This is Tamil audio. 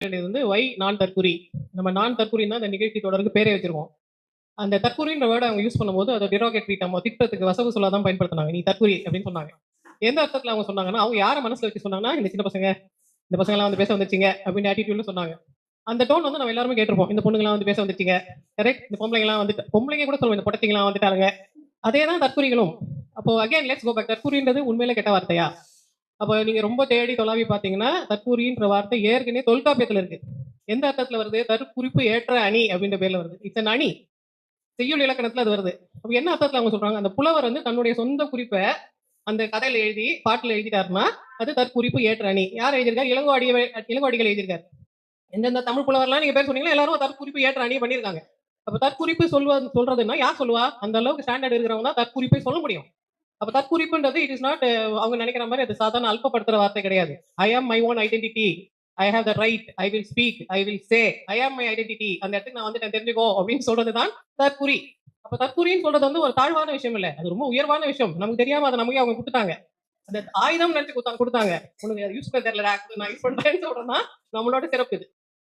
வேண்டியது வந்து ஒய் நான் தற்குறி நம்ம நான் தற்குறின்னா அந்த நிகழ்ச்சி தொடருக்கு பேரே வச்சிருக்கோம் அந்த தற்குறின்ற வேர்டை அவங்க யூஸ் பண்ணும்போது அதை டிரோகேட்ரி நம்ம திட்டத்துக்கு வசவு சொல்லாதான் தான் பயன்படுத்தினாங்க. நீ தற்குறி அப்படின்னு சொன்னாங்க. எந்த அர்த்தத்தில் அவங்க சொன்னாங்கன்னா அவங்க யாரை மனசில் வச்சு சொன்னாங்கன்னா இந்த சின்ன பசங்க இந்த பசங்களாம் வந்து பேச வந்துச்சிங்க அப்படின்னு ஆட்டிடியூட்ல சொன்னாங்க. அந்த டோன் வந்து நம்ம எல்லாருமே கேட்டிருப்போம். இந்த பொண்ணுங்களாம் வந்து பேச வந்துச்சிங்க கரெக்ட் இந்த பொம்பளைங்கலாம் வந்துட்டு பொம்பளைங்க கூட சொல்லுவோம் இந்த பொட்டச்சிங்களாம் வந்துட்டாங்க அதே தான் தற்குறிகளும் அப்போ அகைன் லெட்ஸ் கோ பேக் தற்குறின்றது உண்மையில கெட்ட வார்த்தையா? அப்போ நீங்க ரொம்ப தேடி தொலாவி பார்த்தீங்கன்னா தற்குறின்ற வார்த்தை ஏற்கனவே தொல்காப்பியத்துல இருக்கு. எந்த அர்த்தத்துல வருது? தற்குறிப்பு ஏற்ற அணி அப்படின்ற பேர்ல வருது. இட்ஸ் அணி. செய்யுள் இலக்கணத்துல அது வருது. அப்போ என்ன அர்த்தத்துல அவங்க சொல்றாங்க? அந்த புலவர் வந்து தன்னுடைய சொந்த குறிப்பை அந்த கதையில எழுதி பாட்டில் எழுதிட்டாருன்னா அது தற்குறிப்பு ஏற்ற அணி. யார் எழுதியிருக்காரு? இளங்கோவாடி இளங்கோடிகள் எழுதியிருக்காரு. எந்தெந்த தமிழ் புலவர்லாம் நீங்க பேர் சொன்னீங்களா? எல்லாரும் தற்குறிப்பு ஏற்ற அணி பண்ணியிருக்காங்க. அப்ப தற்குறிப்பு சொல்வது சொல்றதுன்னா யார் சொல்லுவா? அந்த அளவுக்கு ஸ்டாண்டர்ட் இருக்கிறவங்க தான் தற்குறிப்பை சொல்ல முடியும். அப்ப தற்குறிப்புன்றது இட் இஸ் நாட் அவங்க நினைக்கிற மாதிரி அது சாதாரண அல்பப்படுத்துற வார்த்தை கிடையாது. I am my own identity I have the right I will speak I will say I am my identity அந்த இடத்துக்கு நான் வந்து தெரிஞ்சுக்கோ அப்படின்னு சொல்றது தான் தற்குறி. அப்ப தற்குறின்னு சொல்றது வந்து ஒரு தாழ்வான விஷயம் இல்ல. அது ரொம்ப உயர்வான விஷயம். நமக்கு தெரியாம அதை நமக்கு அவங்க கொடுத்துட்டாங்க. அந்த ஆயுதம் நினைச்சு கொடுத்தாங்க கொடுத்தாங்க. உனக்கு யூஸ் பண்ண தெரியல நான் யூஸ் பண்றேன்னு சொல்றேன்னா நம்மளோட சிறப்பு இது.